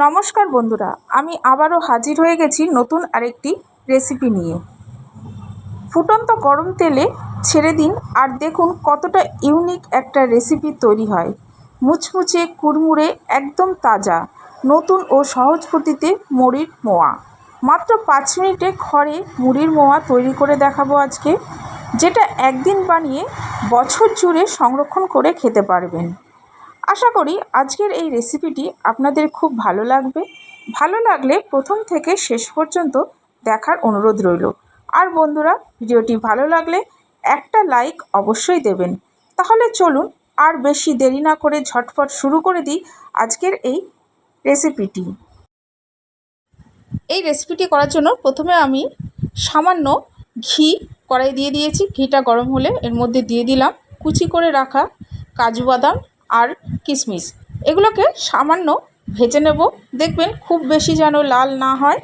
নমস্কার বন্ধুরা, আমি আবারও হাজির হয়ে গেছি নতুন আরেকটি রেসিপি নিয়ে। ফুটন্ত গরম তেলে ছেড়ে দিন আর দেখুন কতটা ইউনিক একটা রেসিপি তৈরি হয়। মুচমুচে কুড়মুড়ে একদম তাজা, নতুন ও সহজ পদ্ধতিতে মুড়ির মোয়া। মাত্র পাঁচ মিনিটে ঘরে মুড়ির মোয়া তৈরি করে দেখাবো আজকে, যেটা একদিন বানিয়ে বছর জুড়ে সংরক্ষণ করে খেতে পারবেন। আশা করি আজকের এই রেসিপিটি আপনাদের খুব ভালো লাগবে। ভালো লাগলে প্রথম থেকে শেষ পর্যন্ত দেখার অনুরোধ রইল। আর বন্ধুরা, ভিডিওটি ভালো লাগলে একটা লাইক অবশ্যই দেবেন। তাহলে চলুন আর বেশি দেরি না করে ঝটফট শুরু করে দিই আজকের এই রেসিপিটি এই রেসিপিটি করার জন্য প্রথমে আমি সামান্য ঘি কড়াই দিয়ে দিয়েছি। ঘিটা গরম হলে এর মধ্যে দিয়ে দিলাম। কুচি করে রাখা কাজু বাদাম আর কিশমিশ এগুলোকে সামান্য ভেজে নেব। দেখবেন খুব বেশি যেন লাল না হয়।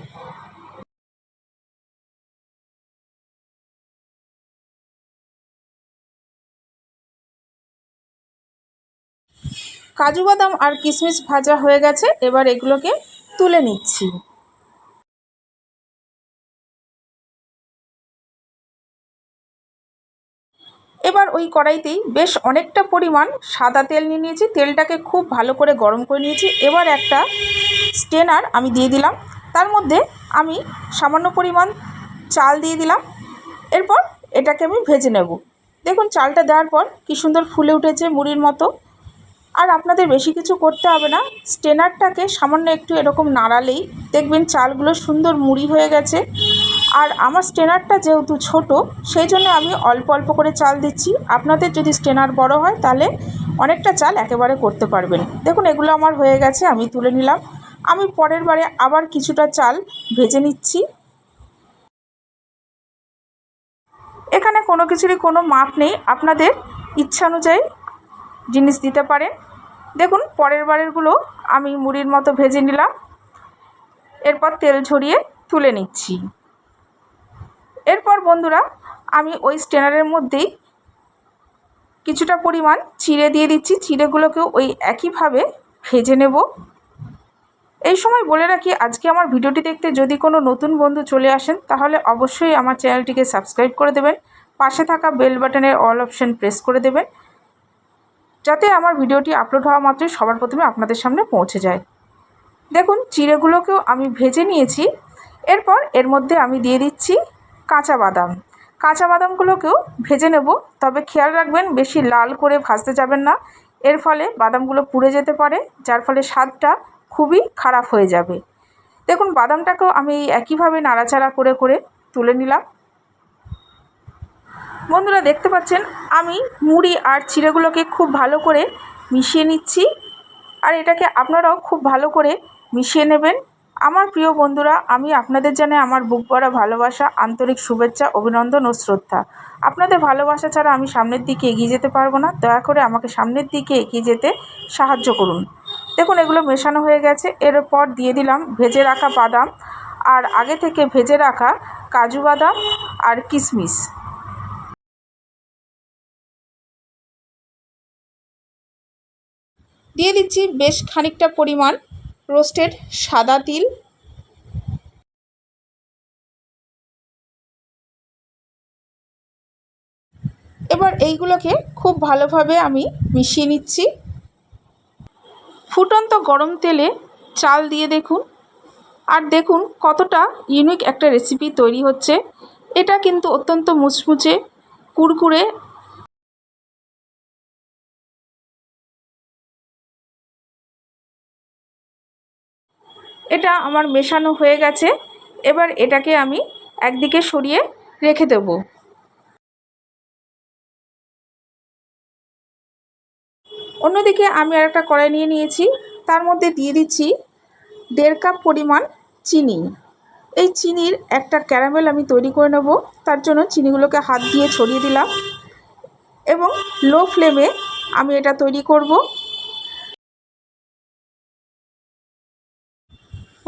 কাজু বাদাম আর কিশমিশ ভাজা হয়ে গেছে। এবার এগুলোকে তুলে নিচ্ছি। এবার ওই কড়াইতেই বেশ অনেকটা পরিমাণ সাদা তেল নিয়ে নিয়েছি। তেলটাকে খুব ভালো করে গরম করে নিয়েছি। এবার একটা স্টেনার আমি দিয়ে দিলাম। তার মধ্যে আমি সামান্য পরিমাণ চাল দিয়ে দিলাম। এরপর এটাকে আমি ভেজে নেব। দেখুন, চালটা দেওয়ার পর কী সুন্দর ফুলে উঠেছে মুড়ির মতো। আর আপনাদের বেশি কিছু করতে হবে না। স্টেনারটাকে সামান্য একটু এরকম নাড়ালেই দেখবেন চালগুলো সুন্দর মুড়ি হয়ে গেছে। আর আমার স্টেনারটা যেহেতু ছোট, সেই জন্য আমি অল্প অল্প করে চাল দিচ্ছি। আপনাদের যদি স্টেনার বড় হয়, তাহলে অনেকটা চাল একেবারে করতে পারবেন। দেখুন, এগুলো আমার হয়ে গেছে, আমি তুলে নিলাম। আমি পরের বারে আবার কিছুটা চাল ভেজে নিচ্ছি। এখানে কোনো কিছুরই কোনো মাপ নেই। আপনাদের ইচ্ছা অনুযায়ী জিনিস দিতে পারেন। দেখুন, পরের বারেরগুলো আমি মুড়ির মতো ভেজে নিলাম। এরপর তেল ঝরিয়ে তুলে নিচ্ছি। এরপর বন্ধুরা, আমি ওই স্টেনারের মধ্যেই কিছুটা পরিমাণ চিড়ে দিয়ে দিচ্ছি। চিড়েগুলোকেও ওই একইভাবে ভেজে নেব। এই সময় বলে রাখি, আজকে আমার ভিডিওটি দেখতে যদি কোনো নতুন বন্ধু চলে আসেন, তাহলে অবশ্যই আমার চ্যানেলটিকে সাবস্ক্রাইব করে দেবেন। পাশে থাকা বেল বাটনের অল অপশান প্রেস করে দেবেন। যাতে আমার ভিডিওটি আপলোড হওয়া মাত্রই সবার প্রথমে আপনাদের সামনে পৌঁছে যায়। দেখুন, চিড়েগুলোকেও আমি ভেজে নিয়েছি। এরপর এর মধ্যে আমি দিয়ে দিচ্ছি কাঁচা বাদাম। কাঁচা বাদামগুলোকেও ভেজে নেব, তবে খেয়াল রাখবেন বেশি লাল করে ভাজতে যাবেন না। এর ফলে বাদামগুলো পুড়ে যেতে পারে, যার ফলে স্বাদটা খুবই খারাপ হয়ে যাবে। দেখুন, বাদামটাকেও আমি একইভাবে নাড়াচাড়া করে করে তুলে নিলাম। বন্ধুরা, দেখতে পাচ্ছেন, আমি মুড়ি আর চিড়েগুলোকে খুব ভালো করে মিশিয়ে নিচ্ছি। আর এটাকে আপনারাও খুব ভালো করে মিশিয়ে নেবেন। আমার প্রিয় বন্ধুরা, আমি আপনাদের জানাই আমার বুক ভরা ভালোবাসা, আন্তরিক শুভেচ্ছা, অভিনন্দন ও শ্রদ্ধা। আপনাদের ভালোবাসা ছাড়া আমি সামনের দিকে এগিয়ে যেতে পারব না। দয়া করে আমাকে সামনের দিকে এগিয়ে যেতে সাহায্য করুন। দেখুন, এগুলো মেশানো হয়ে গেছে। এরপর দিয়ে দিলাম ভেজে রাখা বাদাম আর আগে থেকে ভেজে রাখা কাজু বাদাম আর কিশমিশ। দিয়ে দিচ্ছি বেশ খানিকটা পরিমাণ রোস্টেড সাদা তিল। এবার এইগুলোকে খুব ভালোভাবে আমি মিশিয়ে নিচ্ছি। ফুটন্ত গরম তেলে চাল দিয়ে দেখুন। আর দেখুন কতটা ইউনিক একটা রেসিপি তৈরি হচ্ছে। এটা কিন্তু অত্যন্ত মুচমুচে, কুরকুরে এটা আমার মেশানো হয়ে গেছে। এবার এটাকে আমি একদিকে সরিয়ে রেখে দেব। অন্যদিকে আমি আর একটা কড়াই নিয়ে নিয়েছি। তার মধ্যে দিয়ে দিচ্ছি দেড় কাপ পরিমাণ চিনি। এই চিনির একটা ক্যারামেল আমি তৈরি করে নেব। তার জন্য চিনিগুলোকে হাত দিয়ে ছড়িয়ে দিলাম এবং লো ফ্লেমে আমি এটা তৈরি করব।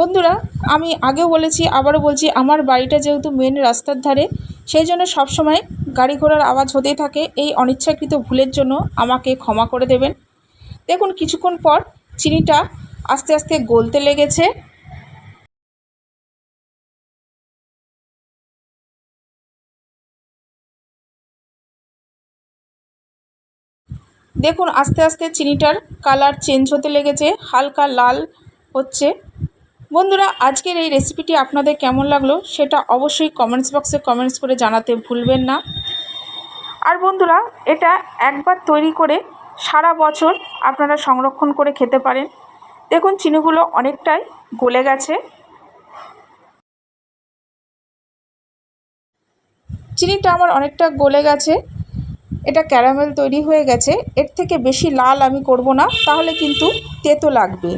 বন্ধুরা, আমি আগেও বলেছি, আবারও বলছি, আমার বাড়িটা যেহেতু মেন রাস্তার ধারে, সেই জন্য সবসময় গাড়ি ঘোড়ার আওয়াজ হতেই থাকে। এই অনিচ্ছাকৃত ভুলের জন্য আমাকে ক্ষমা করে দেবেন। দেখুন, কিছুক্ষণ পর চিনিটা আস্তে আস্তে গলতে লেগেছে। দেখুন, আস্তে আস্তে চিনিটার কালার চেঞ্জ হতে লেগেছে, হালকা লাল হচ্ছে। বন্ধুরা, আজকের এই রেসিপিটি আপনাদের কেমন লাগল সেটা অবশ্যই কমেন্টস বক্সে কমেন্টস করে জানাতে ভুলবেন না। আর বন্ধুরা, এটা একবার তৈরি করে সারা বছর আপনারা সংরক্ষণ করে খেতে পারেন। দেখুন, চিনিগুলো অনেকটাই গলে গেছে। চিনিটা আমার অনেকটা গলে গেছে। এটা ক্যারামেল তৈরি হয়ে গেছে। এর থেকে বেশি লাল আমি করব না, তাহলে কিন্তু তেতো লাগবে।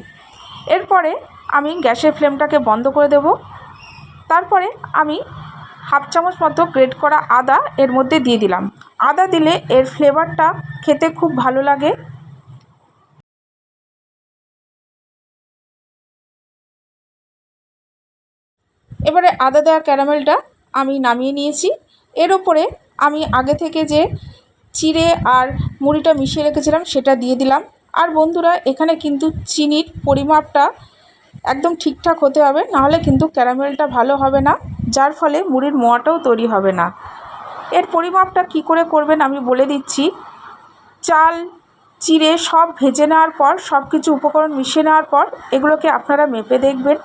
এরপরে আমি গ্যাসের ফ্লেমটাকে বন্ধ করে দেব। তারপরে আমি হাফ চামচ মতো গ্রেট করা আদা এর মধ্যে দিয়ে দিলাম। আদা দিলে এর ফ্লেভারটা খেতে খুব ভালো লাগে। এবারে আদা দেওয়া ক্যারামেলটা আমি নামিয়ে নিয়েছি। এর ওপরে আমি আগে থেকে যে চিড়ে আর মুড়িটা মিশিয়ে রেখেছিলাম সেটা দিয়ে দিলাম। আর বন্ধুরা, এখানে কিন্তু চিনির পরিমাপটা একদম ঠিকঠাক হতে হবে, নাহলে কিন্তু ক্যারামেলটা ভালো হবে না, যার ফলে মুড়ির মোয়াটাও তৈরি হবে না। এর পরিমাপটা কি করে করবেন আমি বলে দিচ্ছি। চাল, চিড়ে সব ভেজে নেওয়ার পর সব কিছু উপকরণ মিশিয়ে নেওয়ার পর, এগুলোকে আপনারা মেপে দেখবেন।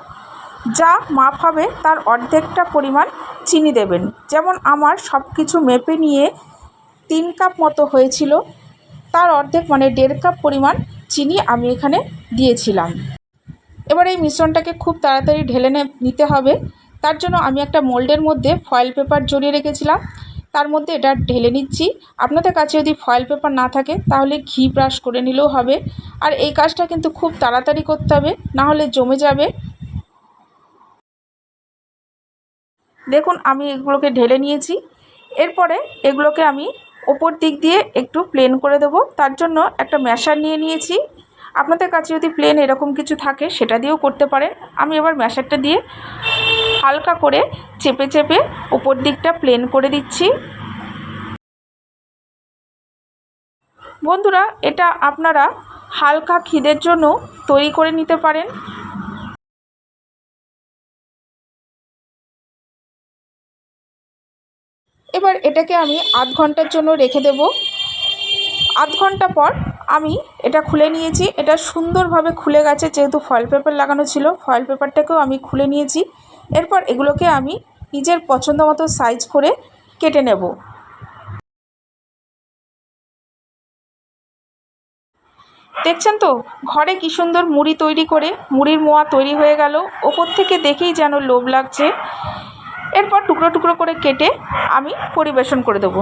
যা মাপ হবে তার অর্ধেকটা পরিমাণ চিনি দেবেন। যেমন আমার সব কিছু মেপে নিয়ে তিন কাপ মতো হয়েছিল, তার অর্ধেক মানে দেড় কাপ পরিমাণ চিনি আমি এখানে দিয়েছিলাম। এবার এই মিশ্রণটাকে খুব তাড়াতাড়ি ঢেলে নিতে হবে। তার জন্য আমি একটা মোল্ডের মধ্যে ফয়েল পেপার জড়িয়ে রেখেছিলাম। তার মধ্যে এটা ঢেলে নিচ্ছি। আপনাদের কাছে যদি ফয়েল পেপার না থাকে, তাহলে ঘি ব্রাশ করে নিলেও হবে। আর এই কাজটা কিন্তু খুব তাড়াতাড়ি করতে হবে, না হলে জমে যাবে। দেখুন, আমি এগুলোকে ঢেলে নিয়েছি। এরপরে এগুলোকে আমি ওপর দিক দিয়ে একটু প্লেন করে দেবো। তার জন্য একটা ম্যাশার নিয়ে নিয়েছি। আপনাদের কাছে যদি প্লেন এরকম কিছু থাকে, সেটা দিয়েও করতে পারেন। আমি এবার ম্যাশারটা দিয়ে হালকা করে চেপে চেপে ওপর দিকটা প্লেন করে দিচ্ছি। বন্ধুরা, এটা আপনারা হালকা খিদের জন্য তৈরি করে নিতে পারেন। এবার এটাকে আমি আধ ঘণ্টার জন্য রেখে দেব। আধ ঘণ্টা পর আমি এটা খুলে নিয়েছি। এটা সুন্দরভাবে খুলে গেছে, যেহেতু ফয়েল পেপার লাগানো ছিল। ফয়েল পেপারটাকেও আমি খুলে নিয়েছি। এরপর এগুলোকে আমি নিজের পছন্দ মতো সাইজ করে কেটে নেব। দেখছেন তো? ঘরে কী সুন্দর মুড়ি তৈরি করে, মুড়ির মোয়া তৈরি হয়ে গেল। ওপর থেকে দেখেই যেন লোভ লাগছে। এরপর টুকরো টুকরো করে কেটে আমি পরিবেশন করে দেবো।